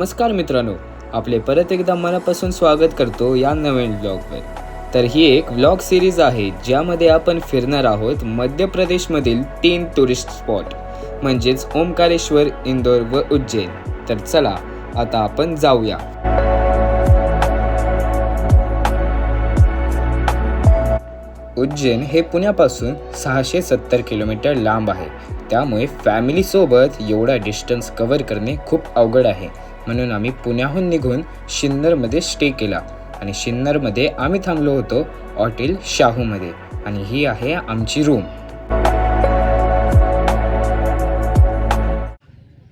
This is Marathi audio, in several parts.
नमस्कार मित्रांनो आपले परत एकदा मनापासून स्वागत करतो या नवीन ब्लॉगवर तर ही एक ब्लॉग सिरीज आहे ज्यामध्ये आपण फिरणार आहोत मध्य प्रदेशमधील तीन टुरिस्ट स्पॉट म्हणजेच ओंकारेश्वर इंदोर व उज्जैन. तर चला आता आपण जाऊया. उज्जैन हे पुण्यापासून सहाशे सत्तर किलोमीटर लांब आहे. त्यामुळे फॅमिलीसोबत एवढा डिस्टन्स कवर करणे खूप अवघड आहे. म्हणून आम्ही पुण्याहून निघून शिन्नरमध्ये स्टे केला. आणि शिन्नरमध्ये आम्ही थांबलो होतो हॉटेल शाहूमध्ये. आणि ही आहे आमची रूम.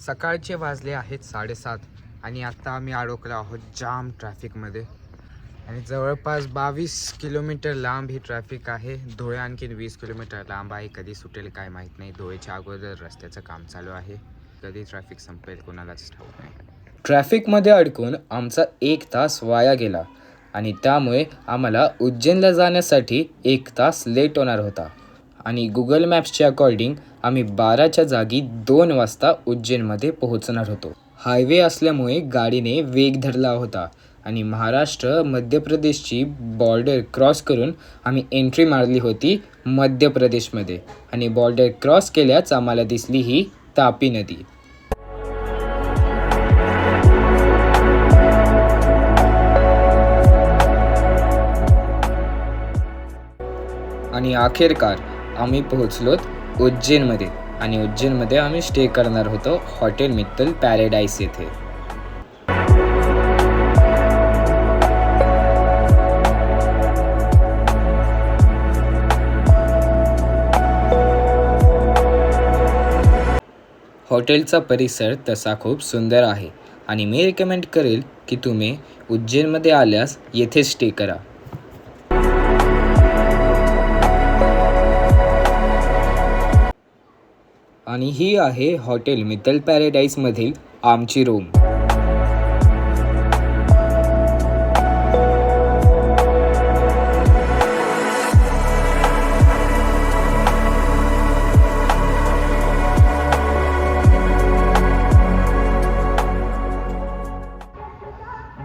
सकाळचे वाजले आहेत साडेसात आणि आत्ता आम्ही अडकलो आहोत जाम ट्रॅफिकमध्ये. आणि जवळपास बावीस किलोमीटर लांब ही ट्रॅफिक आहे. धुळे आणखीन वीस किलोमीटर लांब आहे. कधी सुटेल काय माहीत नाही. धुळेच्या अगोदर रस्त्याचं काम चालू आहे. कधी ट्रॅफिक संपेल कोणालाच ठाऊक नाही. ट्रॅफिकमध्ये अडकून आमचा एक तास वाया गेला आणि त्यामुळे आम्हाला उज्जैनला जाण्यासाठी एक तास लेट होणार होता. आणि गुगल मॅप्सच्या अकॉर्डिंग आम्ही बाराच्या जागी दोन वाजता उज्जैनमध्ये पोहोचणार होतो. हायवे असल्यामुळे गाडीने वेग धरला होता आणि महाराष्ट्र मध्य प्रदेशची बॉर्डर क्रॉस करून आम्ही एंट्री मारली होती मध्य प्रदेशमध्ये. आणि बॉर्डर क्रॉस केल्याच आम्हाला दिसली ही तापी नदी. आणि अखेरकार आम्ही पोहोचलोत उज्जैनमध्ये. आणि उज्जैनमध्ये आम्ही स्टे करणार होतो हॉटेल मित्तल पॅरेडाईस येथे. हॉटेलचा परिसर तसा खूप सुंदर आहे. आणि मी रेकमेंड करेल की तुम्ही उज्जैनमध्ये आल्यास येथे स्टे करा. आणि ही आहे हॉटेल मित्तल पॅरेडाईसमधील आमची रूम.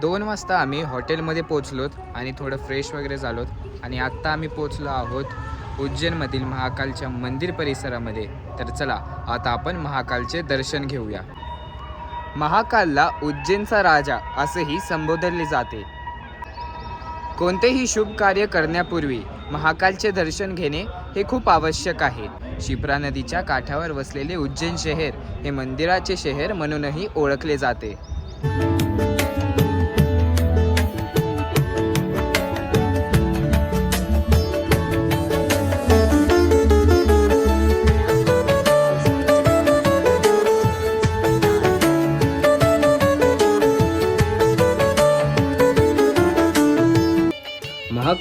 दोन वाजता आम्ही हॉटेलमध्ये पोचलोत आणि थोडं फ्रेश वगैरे झालोत आणि आत्ता आम्ही पोचलो आहोत उज्जैनमधील महाकालच्या मंदिर परिसरामध्ये. तर चला आता आपण महाकालचे दर्शन घेऊया. महाकालला उज्जैनचा राजा असेही संबोधले जाते. कोणतेही शुभ कार्य करण्यापूर्वी महाकालचे दर्शन घेणे हे खूप आवश्यक आहे. शिप्रा नदीच्या काठावर वसलेले उज्जैन शहर हे मंदिराचे शहर म्हणूनही ओळखले जाते.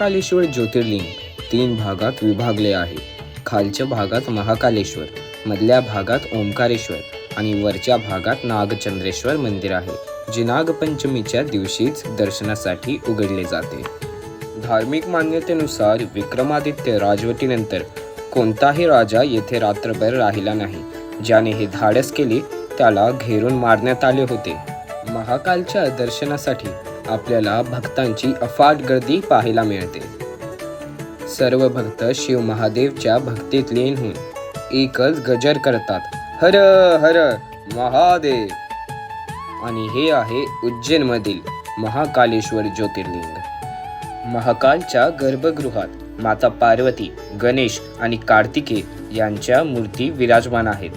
महाकालेश्वर ज्योतिर्लिंग तीन भागात विभागले आहे. खालच्या भागात महाकालेश्वर मधल्या भागात ओंकारेश्वर आणि वरच्या भागात नागचंद्रेश्वर मंदिर आहे जे नागपंचमीच्या दिवशीच दर्शनासाठी उघडले जाते. धार्मिक मान्यतेनुसार विक्रमादित्य राजवटीनंतर कोणताही राजा येथे रात्रभर राहिला नाही. ज्याने हे धाडस केले त्याला घेरून मारण्यात आले होते. महाकालच्या दर्शनासाठी आपल्याला भक्तांची अफाट गर्दी पाहायला मिळते. सर्व भक्त शिव महादेवच्या भक्तीत लीन होऊन एकच गजर करतात. हर हर महादेव. आणि हे आहे उज्जैनमधील महाकालेश्वर ज्योतिर्लिंग. महाकालच्या गर्भगृहात माता पार्वती गणेश आणि कार्तिके यांच्या मूर्ती विराजमान आहेत.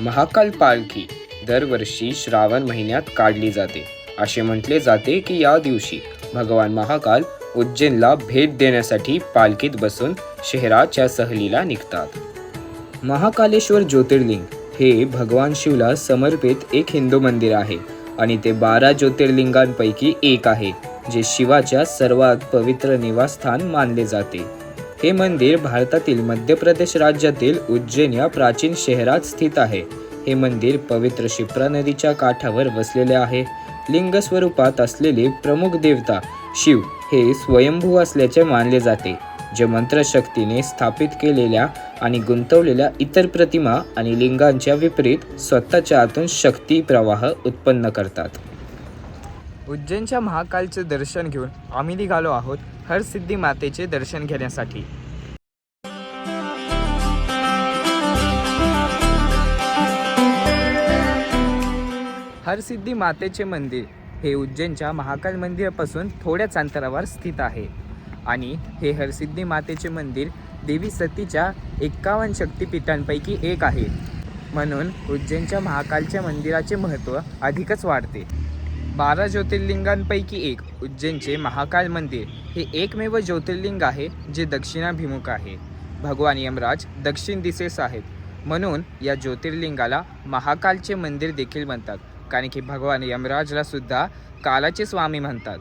महाकाल पालखी दरवर्षी श्रावण महिन्यात काढली जाते. असे म्हटले जाते की या दिवशी भगवान महाकाल उज्जैनला भेट देण्यासाठी पालखीत बसून शहराच्या सहलीला निघतात. महाकालेश्वर ज्योतिर्लिंग हे भगवान शिवला समर्पित एक हिंदू मंदिर आहे आणि ते बारा ज्योतिर्लिंगांपैकी एक आहे जे शिवाच्या सर्वात पवित्र निवासस्थान मानले जाते. हे मंदिर भारतातील मध्य प्रदेश राज्यातील उज्जैन या प्राचीन शहरात स्थित आहे. हे मंदिर पवित्र शिप्रा नदीच्या काठावर वसलेले आहे. लिंग स्वरूपात असलेले प्रमुख देवता शिव हे स्वयंभू असल्याचे मानले जाते. जे मंत्रशक्तीने स्थापित केलेल्या आणि गुंतवलेल्या इतर प्रतिमा आणि लिंगांच्या विपरीत स्वतःच्या आतून शक्ती प्रवाह उत्पन्न करतात. उज्जैनच्या महाकालचे दर्शन घेऊन आम्ही निघालो आहोत. हरसिद्धी मातेचे दर्शन घेण्यासाठी. हरसिद्धी मातेचे मंदिर हे उज्जैनच्या महाकाल मंदिरापासून थोड्याच अंतरावर स्थित आहे. आणि हे हरसिद्धी मातेचे मंदिर देवी सतीच्या एक्कावन्न शक्तिपीठांपैकी एक आहे. म्हणून उज्जैनच्या महाकालच्या मंदिराचे महत्त्व अधिकच वाढते. बारा ज्योतिर्लिंगांपैकी एक उज्जैनचे महाकाल मंदिर हे एकमेव ज्योतिर्लिंग आहे जे दक्षिणाभिमुख आहे. भगवान यमराज दक्षिण दिशेस आहेत. म्हणून या ज्योतिर्लिंगाला महाकालचे मंदिर देखील म्हणतात. कारण की भगवान यमराजला सुद्धा कालाचे स्वामी म्हणतात.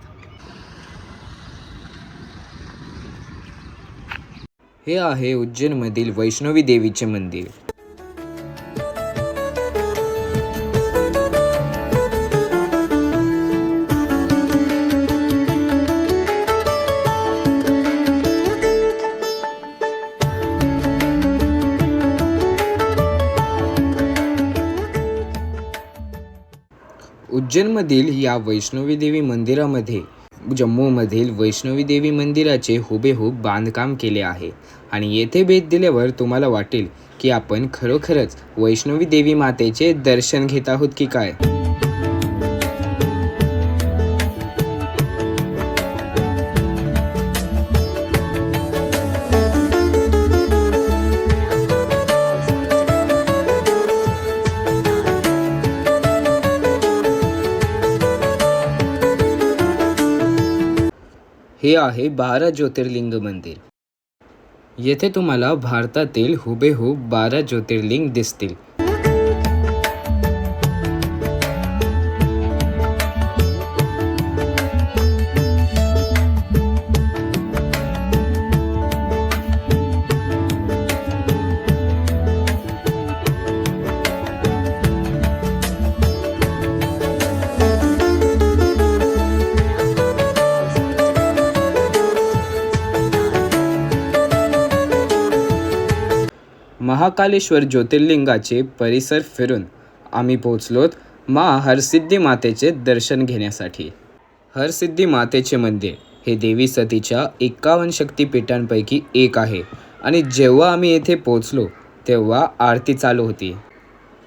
हे आहे उज्जैनमधील वैष्णवी देवीचे मंदिर. उज्जैनमधील या वैष्णवी देवी मंदिरामध्ये जम्मूमधील वैष्णवी देवी मंदिराचे हुबेहूब बांधकाम केले आहे. आणि येथे भेट दिल्यावर तुम्हाला वाटेल की आपण खरोखरच वैष्णवी देवी मातेचे दर्शन घेत आहोत की काय? हे आहे बारा ज्योतिर्लिंग मंदिर. येथे तुम्हाला भारतातील हुबेहूब बारा ज्योतिर्लिंग दिसतील. महाकालेश्वर ज्योतिर्लिंगाचे परिसर फिरून आम्ही पोहोचलोत मा हरसिद्धी मातेचे दर्शन घेण्यासाठी. हरसिद्धी मातेचे मंदिर हे देवी सतीच्या एकावन्न शक्तिपीठांपैकी एक आहे आणि जेव्हा आम्ही येथे पोचलो तेव्हा आरती चालू होती.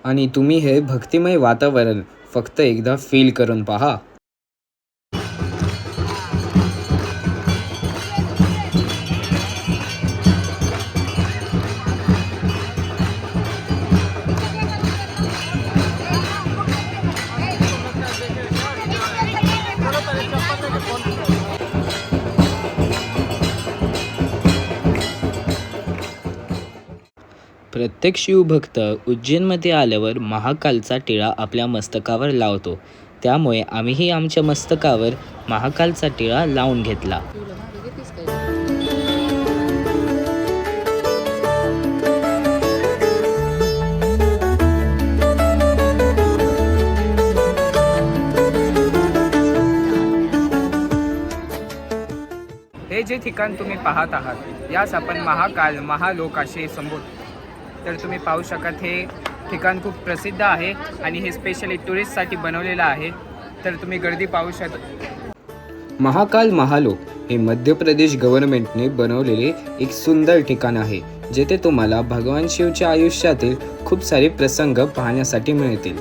आणि तुम्ही हे भक्तिमय वातावरण फक्त एकदा फील करून पहा. प्रत्येक शिवभक्त उज्जैनमध्ये आल्यावर महाकालचा टिळा आपल्या मस्तकावर लावतो. त्यामुळे आम्हीही आमच्या मस्तकावर महाकालचा टिळा लावून घेतला. हे जे ठिकाण तुम्ही पाहत आहात यास आपण महाकाल महालोक असे संबोध तर तुम्ही पाहू शकत हे ठिकाण खूप प्रसिद्ध आहे आणि हे स्पेशली टुरिस्टसाठी बनवलेलं आहे. तर तुम्ही गर्दी पाहू शकता महाकाल महालोक हे मध्य प्रदेश गव्हर्नमेंटने बनवलेले एक सुंदर ठिकाण आहे जेथे तुम्हाला भगवान शिवच्या आयुष्यातील खूप सारे प्रसंग पाहण्यासाठी मिळतील.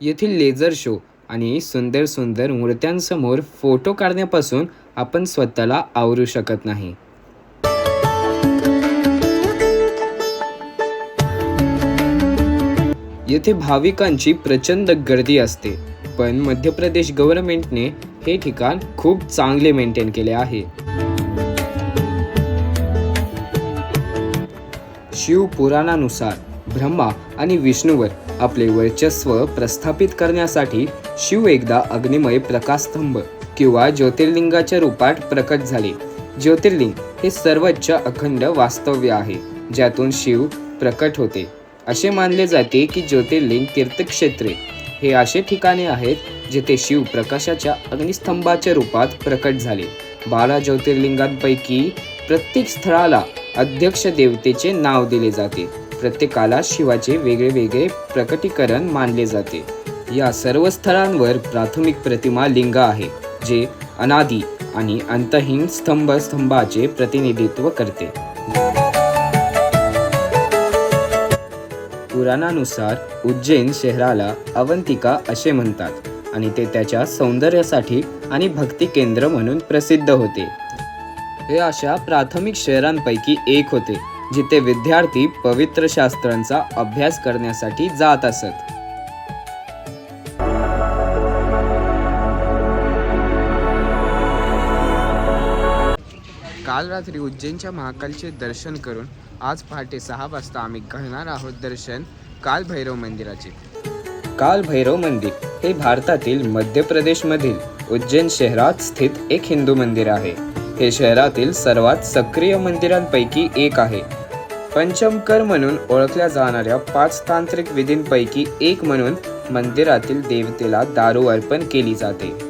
येथील लेझर शो आणि सुंदर सुंदर मूर्त्यांसमोर फोटो काढण्यापासून आपण स्वतःला आवरू शकत नाही. येथे भाविकांची प्रचंड गर्दी असते. पण मध्य प्रदेश गव्हर्नमेंटने हे ठिकाण खूप चांगले मेंटेन केले आहे. शिव पुराणानुसार ब्रह्मा आणि विष्णूवर आपले वर्चस्व प्रस्थापित करण्यासाठी शिव एकदा अग्निमय प्रकाशस्तंभ किंवा ज्योतिर्लिंगाच्या रूपात प्रकट झाले. ज्योतिर्लिंग हे सर्वोच्च अखंड वास्तव्य आहे ज्यातून शिव प्रकट होते. असे मानले जाते की ज्योतिर्लिंग तीर्थक्षेत्रे हे असे ठिकाणे आहेत जिथे शिव प्रकाशाच्या अग्निस्तंभाच्या रूपात प्रकट झाले. बारा ज्योतिर्लिंगांपैकी प्रत्येक स्थळाला अध्यक्ष देवतेचे नाव दिले जाते. प्रत्येकाला शिवाचे वेगळे वेगळे प्रकटीकरण मानले जाते. या सर्व स्थळांवर प्राथमिक प्रतिमा लिंग आहे जे अनादी आणि अंतहीन स्तंभ स्तंभाचे प्रतिनिधित्व करते. पुराणानुसार उज्जैन शहराला अवंतिका असे म्हणतात आणि ते त्याच्या सौंदर्यासाठी आणि भक्ती केंद्र म्हणून प्रसिद्ध होते. हे अशा प्राथमिक शहरांपैकी एक होते जिथे विद्यार्थी पवित्र शास्त्रांचा अभ्यास करण्यासाठी जात असत. काल रात्री उज्जैनच्या महाकालचे दर्शन करून आज पहाटे सहा वाजता आम्ही घालणार आहोत दर्शन काल भैरव मंदिराचे. काल भैरव मंदिर हे भारतातील मध्य प्रदेशमधील उज्जैन शहरात स्थित एक हिंदू मंदिर आहे. हे शहरातील सर्वात सक्रिय मंदिरांपैकी एक आहे. पंचमकर म्हणून ओळखल्या जाणाऱ्या पाच तांत्रिक विधींपैकी एक म्हणून मंदिरातील देवतेला दारू अर्पण केली जाते.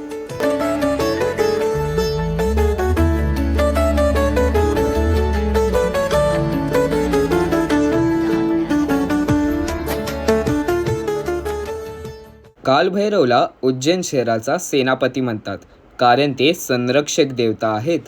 कालभैरवला उज्जैन शहराचा सेनापती म्हणतात. कारण ते संरक्षक देवता आहेत.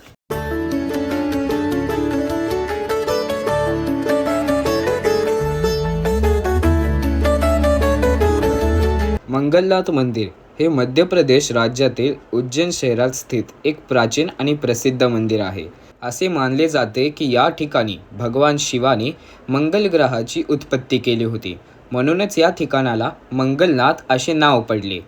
मंगलनाथ मंदिर हे मध्य प्रदेश राज्यातील उज्जैन शहरात स्थित एक प्राचीन आणि प्रसिद्ध मंदिर आहे. असे मानले जाते की या ठिकाणी भगवान शिवाने मंगल ग्रहाची उत्पत्ती केली होती. म्हणूनच या ठिकाणाला मंगलनाथ असे नाव पडले.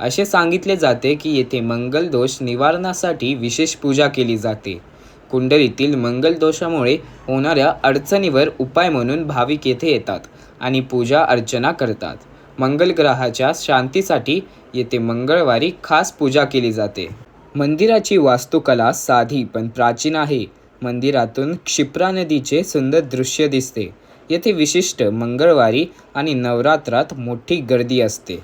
असे सांगितले जाते की येथे मंगल दोष निवारणासाठी विशेष पूजा केली जाते. कुंडलीतील मंगल दोषामुळे होणाऱ्या अडचणीवर उपाय म्हणून भाविक येथे येतात आणि पूजा अर्चना करतात. मंगल ग्रहाच्या शांतीसाठी येथे मंगळवारी खास पूजा केली जाते. मंदिराची वास्तुकला साधी पण प्राचीन आहे. मंदिरातून क्षिप्रा नदीचे सुंदर दृश्य दिसते. येथे विशिष्ट मंगळवारी आणि नवरात्रात मोठी गर्दी असते.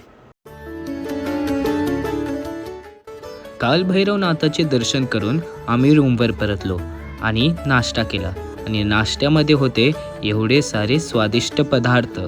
कालभैरवनाथाचे दर्शन करून आम्ही रूमवर परतलो आणि नाश्ता केला. आणि नाश्त्यामध्ये होते एवढे सारे स्वादिष्ट पदार्थ.